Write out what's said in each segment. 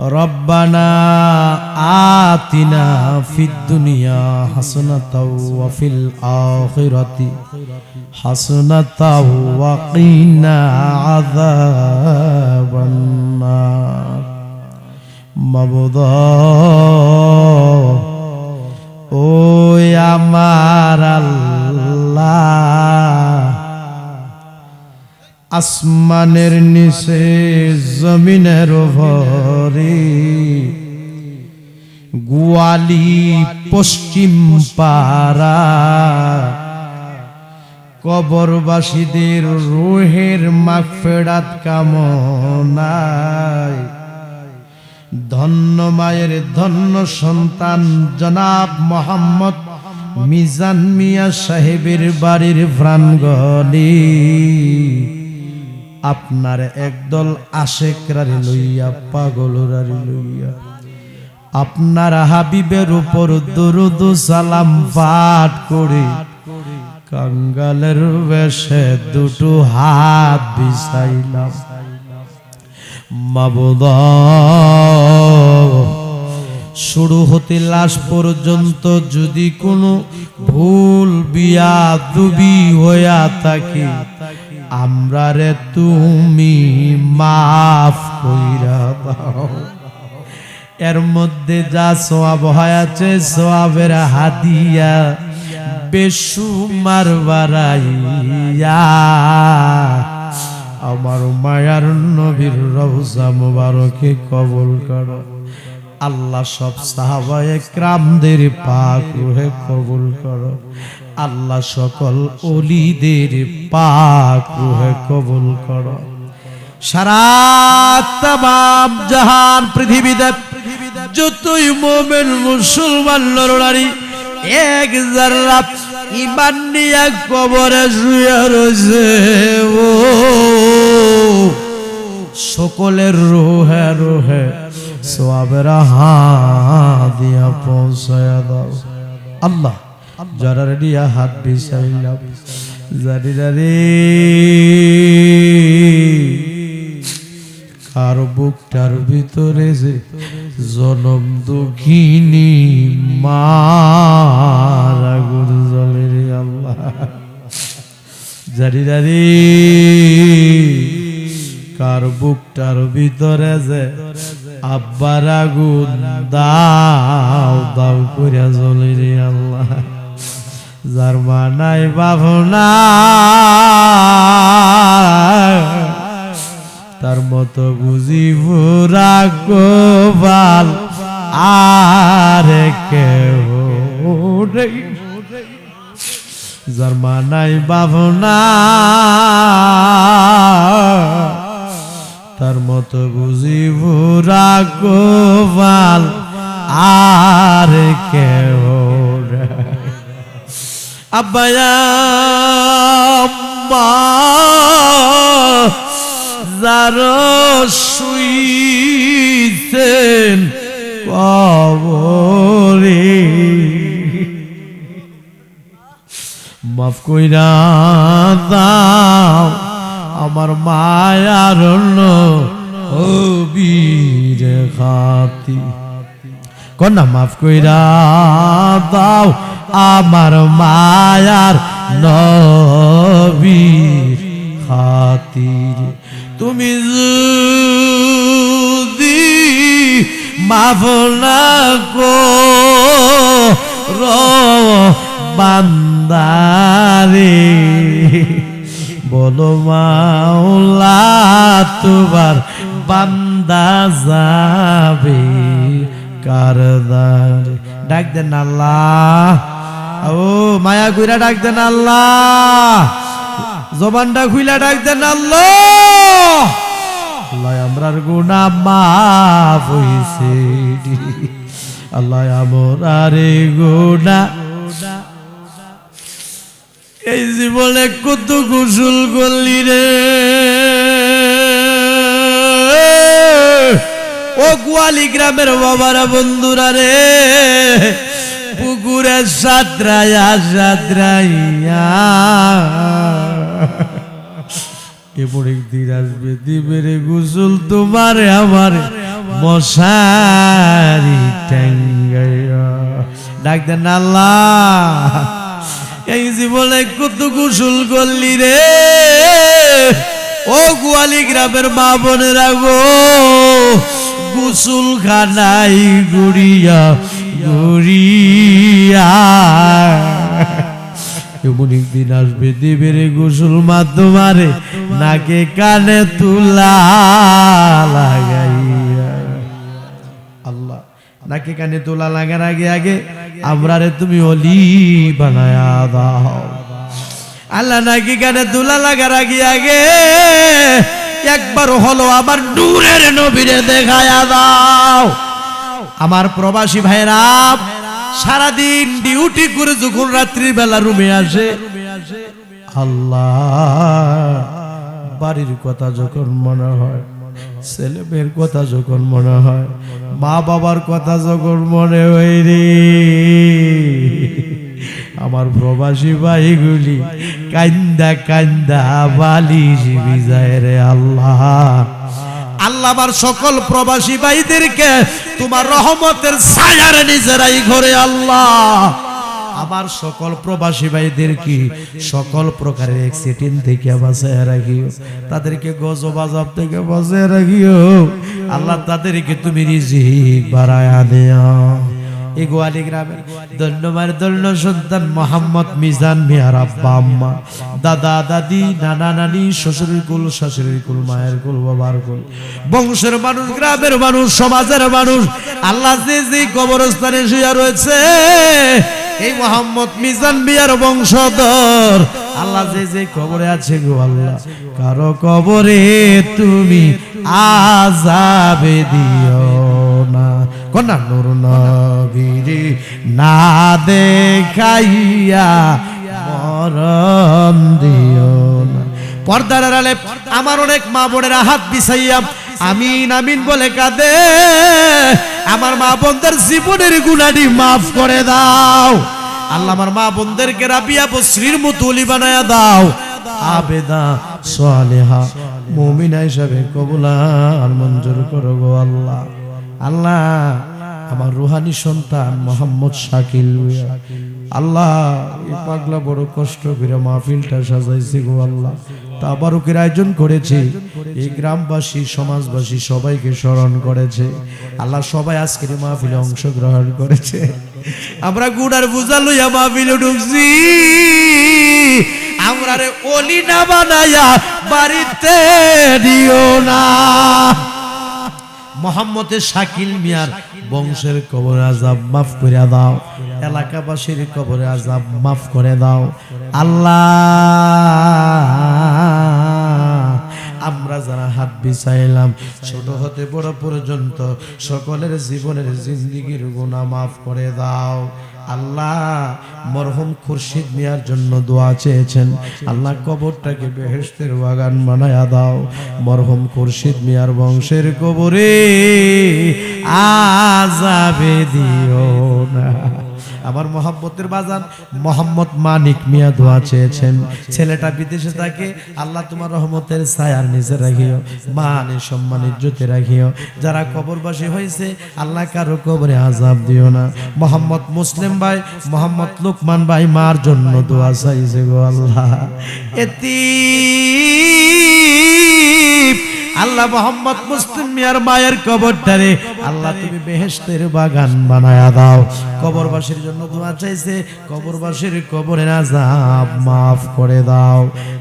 ربنا آتنا في الدنيا حسنة وفي الآخرة حسنة وقنا عذاب النار مبضى او يا مار الله আসমানের নিচে, জমিনের ভরে গোয়ালি পশ্চিম পাড়া। কবরবাসীদের রোহের মাগফেরাত কামনায়। ধন্য মায়ের, ধন্য সন্তান, জনাব মোহাম্মদ মিজান মিয়া সাহেবের বাড়ির প্রাঙ্গণে। আপনার একদল আশেকরারি লইয়া, পাগলরারি লইয়া। আপনার হাবিবের উপর দরুদ সালাম পাঠ করে, কাঙ্গালের বেশে দুটো হাত বিছাইলাম। মাবুদ, শুরু হতে লাশ পর্যন্ত যদি কোনো ভুল বিয়া দুবি হইয়া থাকে আমরা রে তুমি মাফ কইরা দাও। এর মধ্যে যা সোয়াব হয়েছে সোয়াবের হাদিয়া বেসুমার বাড়াইয়া আমার মায়ার নবীর রওজা মুবারকে কবুল করো। আল্লাহ সব সাহাবায়ে ক্রামদের পাক রুহে কবুল করো। আল্লাহ সকল অলিদের পাক কবুল করো। সারা জাহান পৃথিবীতে যতই মোমেন মুসলমান নরনারী এক জাররা ইমান নিয়ে কবরে শুয়ে রয়েছে। ও, সকলের রোহে রোহে সোয়াবেরা হা দিয়া পৌঁছায়া দাও। আল্লাহ যারা দিয়া হাত জানি জানি কার বুকটার ভিতরে যে জনম দুঃখিনী মারা জলে রে আল্লাহ। জানি জানি কার বুকটার ভিতরে যে আব্বার আগুন দাও দাও করিয়া জ্বলে রে আল্লাহ। যার মানাই ভাবনা তার মতো বুঝি ভুরা গোবাল আর কেউ। যার মানাই ভাবনা তার মতো বুঝি ভুরা গোবাল আর কেউ। আব্বায়া যার শুইছেন কবরে। মাফ কইরা দাও, আমার মায়ার হবির খাতি। কন্যা, মাফ কইরা দাও আমার মায়ার নবীর খাতির। তুমি যদি মাফ না করো, বান্দারে, বলো মাওলা, তোমার বান্দা যাবে কারদার। ডাক দেন আল্লাহ। ও, মায়া গুইরা ডাক দেন আল্লাহ। জবানটা খুইলা ডাক দেন আল্লাহ। আমরার গুণা মাফ হইছে আল্লাহ, আমরারে গুণা এই জীবনে কত গোসল করলি রে। ও গোয়ালি গ্রামের বাবারা বন্ধুরা রে। পুকুরে সাঁতরাইয়া সাঁতরাইয়া এবার একদিন আসবে, দিবের গোসল তোমার আমার মশারি টাঙ্গাইয়া ডাক দেন, আল্লাহ, এই জীবনে কত গোসল করলি রে। ও গোয়ালি গ্রামের মা বোনেরা গো গোসল খানাই গুড়িয়া গুড়িয়া এমন একদিন আসবে, দেবের গোসল মাধ্যমারে নাকে কানে তুলা লাগাইয়া। আল্লাহ, নাকে কানে তোলা লাগার আগে আগে আমরা রে তুমি অলি বানায়া আল্লাহ, নাকি কানে তোলা লাগার আগে আগে একবার হলো আবার নূরের নবীরে দেখায়া দাও। আমার প্রবাসী ভাইরা সারাদিন ডিউটি করে যখন রাত্রির বেলা রুমে আসে আল্লাহ বাড়ির কথা যখন মনে হয়, ছেলে মেয়ের কথা যখন মনে হয়, মা বাবার কথা যখন মনে হয় রে। আমার প্রবাসী ভাইগুলি কান্দা কান্দা বালি বালিশ বিজায় রে আল্লাহ। আল্লাহ আমার সকল প্রবাসী ভাইদেরকে তোমার রহমতের ছায়ার নিজেরাই ঘরে, আল্লাহ। আমার সকল প্রবাসী ভাইদের কি সকল প্রকারের অ্যাক্সিডেন্ট থেকে বাঁচায় রাখিও, তাদেরকে গজব আজাব থেকে বাঁচায় রাখিও। আল্লাহ তাদেরকে তুমি রিজিক বাড়ায়া দেয়া গোয়ালি গ্রামের দণ্ডমার দণ্ড সন্তান মোহাম্মদ মিজান মিয়ার আব্বা, আম্মা। দাদা, দাদি, নানা, নানি, শ্বশুরের কুল, শাশুড়ির কুল, মায়ের কুল, বাবার কুল। বংশের মানুষ, গ্রামের মানুষ, সমাজের মানুষ, আল্লাহ যে যে কবরস্থানে শুয়ে রয়েছে, এই মোহাম্মদ মিজান মিয়ার বংশধর, আল্লাহ যে যে কবরে আছে গো আল্লাহ। কারও কবরে তুমি আজাবে দিও। না কন্যা নুর নবীরে না দেখাইয়া মরণ দিও না। পর্দার আড়ালে আমার অনেক মা বোনেরা হাত বিছাইয়া আমিন আমিন বলে কাঁদে। আমার মা বোনদের জীবনের গুণাটি মাফ করে দাও। আল্লাহ আমার মা বোনদেরকে রাবিয়া বশ্রীর মতো অলি বানায়া দাও। আবেদা সালেহা, মুমিনা হিসাবে কবুলা আর মঞ্জুর করো গো আল্লাহ। আল্লাহ, আমার রুহানি সন্তান মোহাম্মদ শাকিল আল্লাহ পাগলা বড় কষ্ট করে মাহফিলটা সাজাইছে গো আল্লাহ। তাবারুকের আয়োজন করেছে। এই গ্রামবাসী, সমাজবাসী সবাইকে স্মরণ করেছে। আল্লাহ সবাই আজকের মাহফিলে অংশগ্রহণ করেছে। আমরা গুড়ার বুঝা লইয়া মাহফিলে ঢুকছি। আমরা রে অলি না বাড়িতে দিও না। মোহাম্মদের শাকিল মিয়ার বংশের কবর আজাব মাফ করে দাও। এলাকাবাসীর কবর আজাব মাফ করে দাও। আল্লাহ আমরা যারা হাত বিছাইলাম, ছোট হতে বড় পর্যন্ত সকলের জীবনের জিন্দিগির গুণা মাফ করে দাও। আল্লাহ মরহুম খুরশিদ মিয়ার জন্য দোয়া চেয়েছেন। আল্লাহ কবরটাকে বেহেশতের বাগান বানায়া দাও। মরহুম খুরশিদ মিয়ার বংশের কবরে আজাবে দিও না। আমার মোহাম্মতের বাজান। মোহাম্মদ মানিক মিয়া দোয়া চেয়েছেন। ছেলেটা বিদেশে থাকে, আল্লাহ তোমার রহমতের ছায়ার নিচে রাখিও মানে সম্মান ইজ্জতে রাখিও। যারা কবরবাসী হয়েছে, আল্লাহ কারও কবরে আজাব দিও না। মোহাম্মদ মুসলিম ভাই, মোহাম্মদ লুকমান ভাই, মার জন্য দোয়া চাইছে গো আল্লাহ। এতি আল্লাহ মোহাম্মদ মুসলিম মিয়ার মায়ের কবরটারে আল্লাহ, তুমি বেহেস্তের বাগান বানায়া দাও। কবরবাসীর জন্য দোয়া চাইছে, কবরবাসীর কবরের আজাব মাফ করে দাও।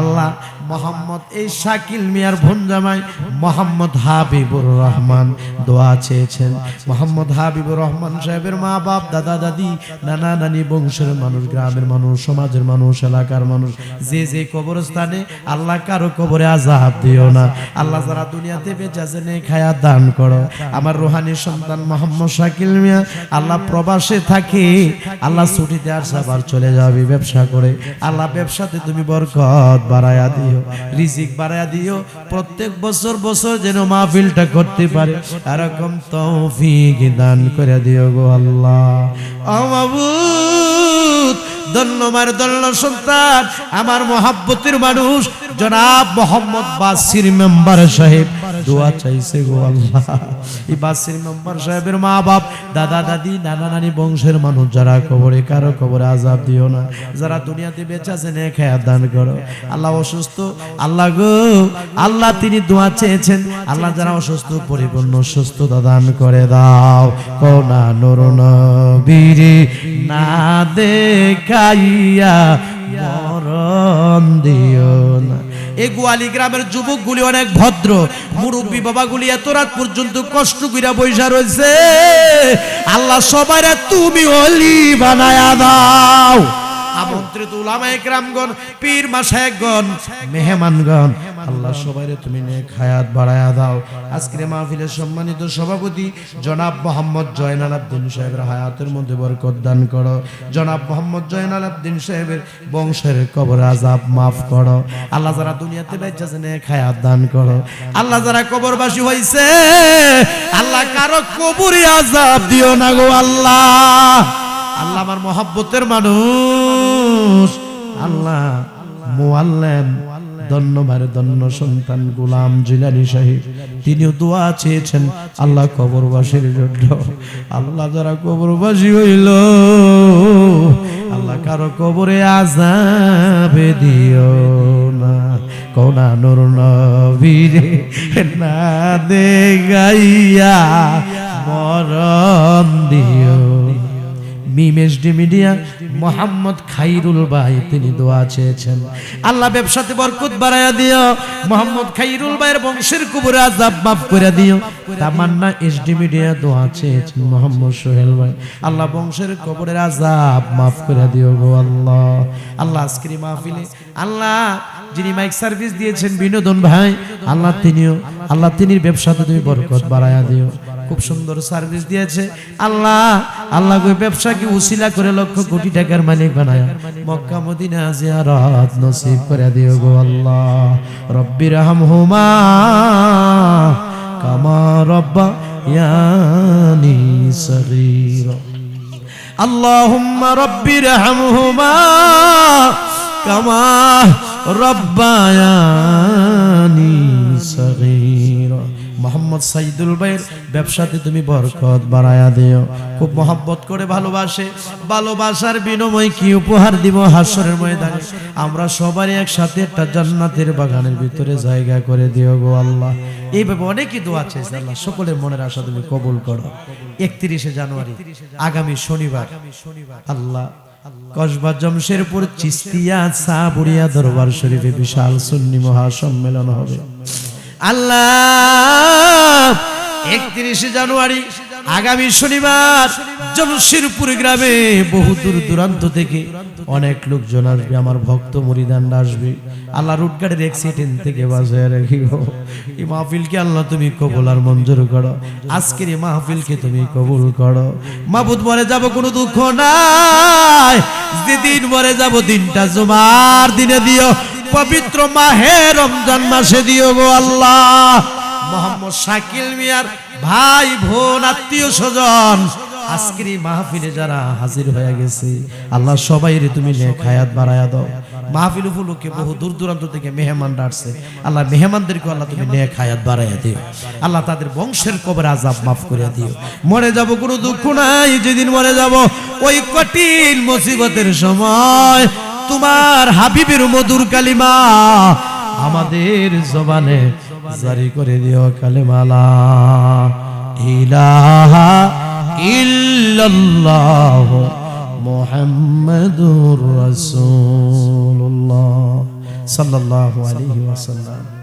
আল্লাহ মোহাম্মদ এই শাকিল মিয়ার ভঞ্জামাই মোহাম্মদ হাবিবুর রহমান। দোয়া চেয়েছেন মোহাম্মদ হাবিবুর রহমান সাহেবের মা বাপ, দাদা, দাদি, নানা, নানি, বংশের মানুষ, গ্রামের মানুষ, সমাজের মানুষ, এলাকার মানুষ। যে যে কবরস্থানে আল্লাহ কারও কবরে আজাব দিও না। আল্লাহ যারা দুনিয়াতে বেঁচে আছে খায়া দান করো। আমার রোহানি সন্তান মোহাম্মদ শাকিল মিয়া, আল্লাহ প্রবাসে থাকে। আল্লাহ ছুটিতে আসে আবার চলে যাবি ব্যবসা করে। আল্লাহ ব্যবসাতে তুমি বরকত বাড়ায়া দিও। দিও, রিজিক বাড়াইয়া দিও। প্রত্যেক বছর বছর যেন মাহফিলটা করতে পারে। এরকম তৌফিক দান করে দিও গো আল্লাহ। আমাবুত দন্য সন্তান, আমার মহাব্বতের মানুষ, জনাব মোহাম্মদ বাসির মেম্বার সাহেব। দোয়া চাইছে গো আল্লাহ। এই মেম্বার সাহেবের মা বাপ দাদা, দাদি, নানা, নানি, বংশের মানুষ, যারা কবরে, কারও কবরে আজাব দিও না। যারা দুনিয়াতে বেঁচে দান করো। আল্লাহ অসুস্থ, আল্লাহ গো, আল্লাহ তিনি দোয়া চেয়েছেন। আল্লাহ যারা অসুস্থ, পরিপূর্ণ সুস্থতা দান করে দাও। কোনা নুর নবীরে না দেখাইয়া মরণ দিও না। এই গোয়ালি গ্রামের যুবকগুলি অনেক ভদ্র। মুরব্বী বাবাগুলি এত রাত পর্যন্ত কষ্ট কইরা বৈশা রয়েছে আল্লাহ সবাই তুমি অলি বানায়া দাও। সম্মানিত সভাপতি জনাব মোহাম্মদ জয়নাল আব্দিন সাহেবের হায়াতের মধ্যে বরকত দান করো। জনাব মোহাম্মদ জয়নাল আব্দিন সাহেবের বংশের কবর আজাব মাফ করো। আল্লাহ যারা দুনিয়াতে বেঁচে আছে, নেক হায়াত দান করো। আল্লাহ যারা কবরবাসী হইছে, আল্লাহ কারও কবরে আজাব দিও না গো আল্লাহ। আল্লাহ আমার মহাব্বতের মানুষ। আল্লাহ মোয়াল্লেম ধন্যবাদ, ধন্য সন্তান গোলাম জিলানি সাহেব। তিনিও দোয়া চেয়েছেন আল্লাহ কবরবাসীর জন্য। আল্লাহ যারা কবরবাসী হইল, আল্লাহ কারও কবরে আজাবে দিও না। কোনা নুর নবীরে না দে গাইয়া মরণ দিও মিমেসডি মিডিয়া, মোহাম্মদ খাইরুল ভাই তিনি দোয়া চেয়েছেন। আল্লাহ ব্যবসাতে বরকত বাড়ায়া দিও, মোহাম্মদ খাইরুল ভাইয়ের বংশের কুবুরে আজাব মাফ করে দিও। তামান্না এসডি মিডিয়া দোয়া চেয়েছেন মোহাম্মদ সোহেল ভাই। আল্লাহ বংশের কবরের আজাব মাফ করে দিও গো আল্লাহ। আল্লাহ আজকের মাহফিলে, আল্লাহ যিনি মাইক সার্ভিস দিয়েছেন বিনোদন ভাই, আল্লাহ তিনিও, আল্লাহ তিনির ব্যবসাতে তুমি বরকত বাড়ায়া দিও। খুব সুন্দর সার্ভিস দিয়েছে আল্লাহ আল্লাহ গো ব্যবসাকে উসিলা করে লক্ষ কোটি টাকার মালিক বানায় মক্কা মদিনা জিয়ারত নসিব করে দিও গো আল্লাহ রব্বির হামহুমা কামা রব্বা ইয়ানি সগীরা اللهم رب ارحمهما كما ربياني صغيرا মোহাম্মদ সাইদুল ভাইয়ের ব্যবসাতে তুমি বরকত বাড়ায়া দিও। খুব মহব্বত করে ভালোবাসে। ভালোবাসার বিনিময় কি উপহার দিব হাসরের ময়দানে? আমরা সবারই একসাথে একটা জান্নাতের বাগানের ভিতরে জায়গা করে দিও গো আল্লাহ। এইভাবে অনেকই দোয়া চাইছে আল্লাহ। সকলের মনের আশা তুমি কবুল করো। একত্রিশে জানুয়ারি, আগামী শনিবার। আল্লাহ, কসবা জমশেরপুর চিস্তিয়া সাবুরিয়া দরবার শরীফে বিশাল সুন্নি মহাসম্মেলন হবে। আল্লাহ। একত্রিশে জানুয়ারি, আগামী শনিবার, জমশেরপুর গ্রামে বহু দূর দূরান্ত থেকে অনেক লোকজন আসবে, আমার ভক্ত মরিদান আসবে। আল্লাহ রুটগাড়ির অ্যাক্সিডেন্ট থেকে বাজায় রাখিও এই মাহফিলকে আল্লাহ তুমি কবুল আর মঞ্জুর করো। আজকের এই মাহফিলকে তুমি কবুল করো। মাহবুদ মরে যাব, কোনো দুঃখ নাই। যেদিন মরে যাব, দিনটা জমার দিনে দিও। পবিত্র মাহে রমজান মাসে দিও গো আল্লাহ। মোহাম্মদ শাকিল মিয়ার ভাই, বোন, আত্মীয় স্বজন, আজকের এই মাহফিলে যারা হাজির হয়ে গেছে, আল্লাহ সবাই রে তুমি নেক হায়াত বাড়ায়া দাও। মাহফিল উপলক্ষে বহু দূর দূরান্ত থেকে মেহমান ডাকছে আল্লাহ মেহমানদেরকে আল্লাহ তুমি নেক হায়াত বাড়াইয়া দিও। আল্লাহ তাদের বংশের কবর আজাব মাফ করে দিও। মরে যাব কোনো দুঃখ নাই, যেদিন মরে যাব ওই কঠিন মুসিবতের সময়। তোমার হাবিবের মধুর কালিমা আমাদের জবানে জারি করে দিও কালিমালা। ইলাহা ইল্লাল্লাহ মুহাম্মাদুর রাসূলুল্লাহ সাল্লাল্লাহু আলাইহি ওয়াসাল্লাম।